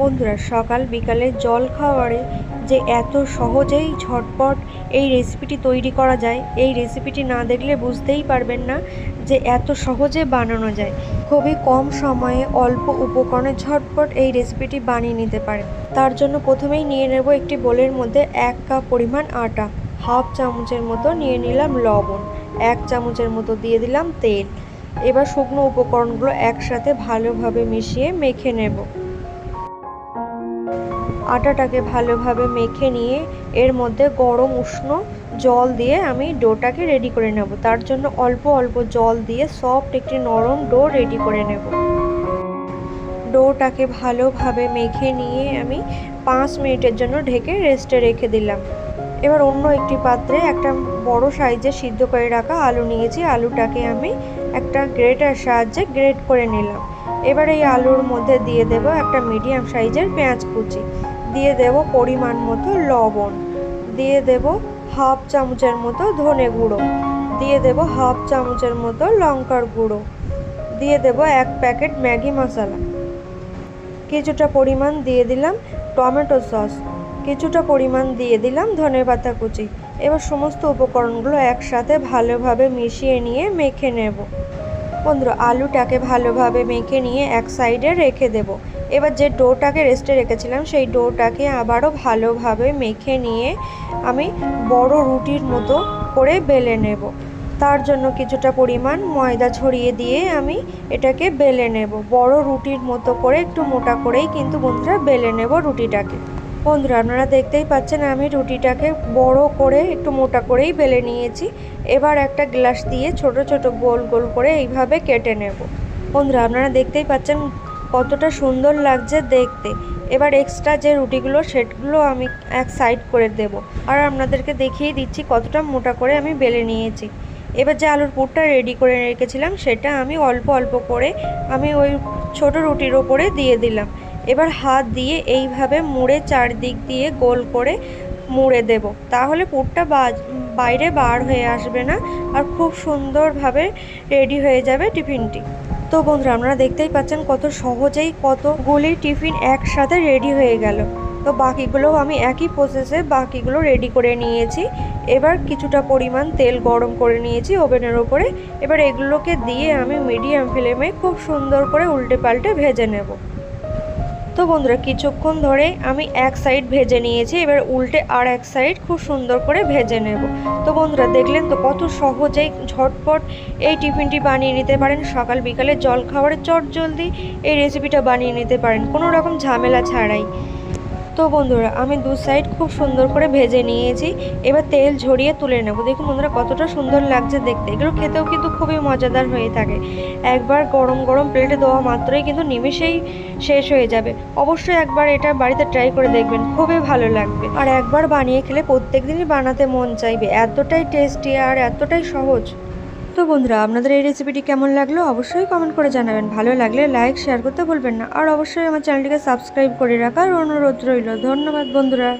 বন্ধুরা, সকাল বিকালে জল খাওয়ারে যে এত সহজেই ঝটপট এই রেসিপিটি তৈরি করা যায়, এই রেসিপিটি না দেখলে বুঝতেই পারবেন না যে এত সহজে বানানো যায়। খুবই কম সময়ে অল্প উপকরণে ঝটপট এই রেসিপিটি বানিয়ে নিতে পারে। তার জন্য প্রথমেই নিয়ে নেব একটি বোলের মধ্যে এক কাপ পরিমাণ আটা, হাফ চামচের মতো নিয়ে নিলাম লবণ, এক চামচের মতো দিয়ে দিলাম তেল। এবার শুকনো উপকরণগুলো একসাথে ভালোভাবে মিশিয়ে মেখে নেব। আটাটাকে ভালোভাবে মেখে নিয়ে এর মধ্যে গরম উষ্ণ জল দিয়ে আমি ডোটাকে রেডি করে নেব। তার জন্য অল্প অল্প জল দিয়ে সফট একটি নরম ডো রেডি করে নেব। ডোটাকে ভালোভাবে মেখে নিয়ে আমি পাঁচ মিনিটের জন্য ঢেকে রেস্টে রেখে দিলাম। এবার অন্য একটি পাত্রে একটা বড় সাইজে সিদ্ধ করে রাখা আলু নিয়েছি। আলুটাকে আমি একটা গ্রেটার সাহায্যে গ্রেট করে নিলাম। এবার এই আলুর মধ্যে দিয়ে দেব একটা মিডিয়াম সাইজের পেঁয়াজ কুচি। দিয়ে দেব পরিমাণ মতো লবণ। দিয়ে দেব হাফ চামচের মতো ধনে গুঁড়ো। দিয়ে দেব হাফ চামচের মতো লঙ্কার গুঁড়ো। দিয়ে দেব এক প্যাকেট ম্যাগি মশলা। কিছুটা পরিমাণ দিয়ে দিলাম টমেটো সস। কিছুটা পরিমাণ দিয়ে দিলাম ধনে পাতা কুচি। এবার সমস্ত উপকরণগুলো একসাথে ভালোভাবে মিশিয়ে নিয়ে মেখে নেব। বন্ধুরা, আলুটাকে ভালোভাবে মেখে নিয়ে এক সাইডে রেখে দেব। এবার যে ডোটাকে রেস্টে রেখেছিলাম, সেই ডোটাকে আবারও ভালোভাবে মেখে নিয়ে আমি বড় রুটির মতো করে বেলে নেব। তার জন্য কিছুটা পরিমাণ ময়দা ছড়িয়ে দিয়ে আমি এটাকে বেলে নেব। বড় রুটির মতো করে, একটু মোটা করেই কিন্তু বন্ধুরা বেলে নেব রুটিটাকে। বন্ধুরা, আপনারা দেখতেই পাচ্ছেন আমি রুটিটাকে বড় করে একটু মোটা করেই বেলে নিয়েছি। এবার একটা গ্লাস দিয়ে ছোট ছোট গোল গোল করে এইভাবে কেটে নেব। বন্ধুরা, আপনারা দেখতেই পাচ্ছেন কতটা সুন্দর লাগছে দেখতে। এবার এক্সট্রা যে রুটিগুলো সেটগুলো আমি এক সাইড করে দেব। আর আপনাদেরকে দেখিয়ে দিচ্ছি কতটা মোটা করে আমি বেলে নিয়েছি। এবার যে আলুর পুরটা রেডি করে রেখেছিলাম, সেটা আমি অল্প অল্প করে আমি ওই ছোট রুটির ওপরে দিয়ে দিলাম। এবার হাত দিয়ে এইভাবে মুড়ে চারদিক দিয়ে গোল করে মুড়ে দেব। তাহলে পুরটা বাইরে বার হয়ে আসবে না আর খুব সুন্দরভাবে রেডি হয়ে যাবে টিফিনটি। তো বন্ধুরা, আপনারা দেখতেই পাচ্ছেন কত সহজেই কতগুলি টিফিন একসাথে রেডি হয়ে গেল। তো বাকিগুলোও আমি একই প্রসেসে বাকিগুলো রেডি করে নিয়েছি। এবার কিছুটা পরিমাণ তেল গরম করে নিয়েছি ওভেনের ওপরে। এবার এগুলোকে দিয়ে আমি মিডিয়াম ফ্লেমে খুব সুন্দর করে উল্টে পাল্টে ভেজে নেব। তো বন্ধুরা, কিছুক্ষণ ধরে আমি এক সাইড ভেজে নিয়েছি, এবার উল্টে আর এক সাইড খুব সুন্দর করে ভেজে নেব। তো বন্ধুরা, দেখলেন তো কত সহজেই ঝটপট এই টিফিনটি বানিয়ে নিতে পারেন। সকাল বিকালে জল খাবারের চট জলদি এই রেসিপিটা বানিয়ে নিতে পারেন, কোনো রকম ঝামেলা ছাড়াই। তো বন্ধুরা, আমি দু সাইড খুব সুন্দর করে ভেজে নিয়েছি। এবার তেল ঝরিয়ে তুলে নেব। দেখুন বন্ধুরা, কতটা সুন্দর লাগছে দেখতে। এগুলো খেতেও কিন্তু খুবই মজাদার হয়ে থাকে। একবার গরম গরম প্লেটে দেওয়া মাত্রই কিন্তু নিমেষেই শেষ হয়ে যাবে। অবশ্যই একবার এটা বাড়িতে ট্রাই করে দেখবেন, খুবই ভালো লাগবে। আর একবার বানিয়ে খেলে প্রত্যেক দিনই বানাতে মন চাইবে। এতটাই টেস্টি আর এতটাই সহজ। তো বন্ধুরা, আপনাদের এই রেসিপিটি কেমন লাগল অবশ্যই কমেন্ট করে জানাবেন। ভালো লাগলে লাইক শেয়ার করতে বলবেন না। আর অবশ্যই আমার চ্যানেলটিকে সাবস্ক্রাইব করে রাখার অনুরোধ রইল। ধন্যবাদ বন্ধুরা।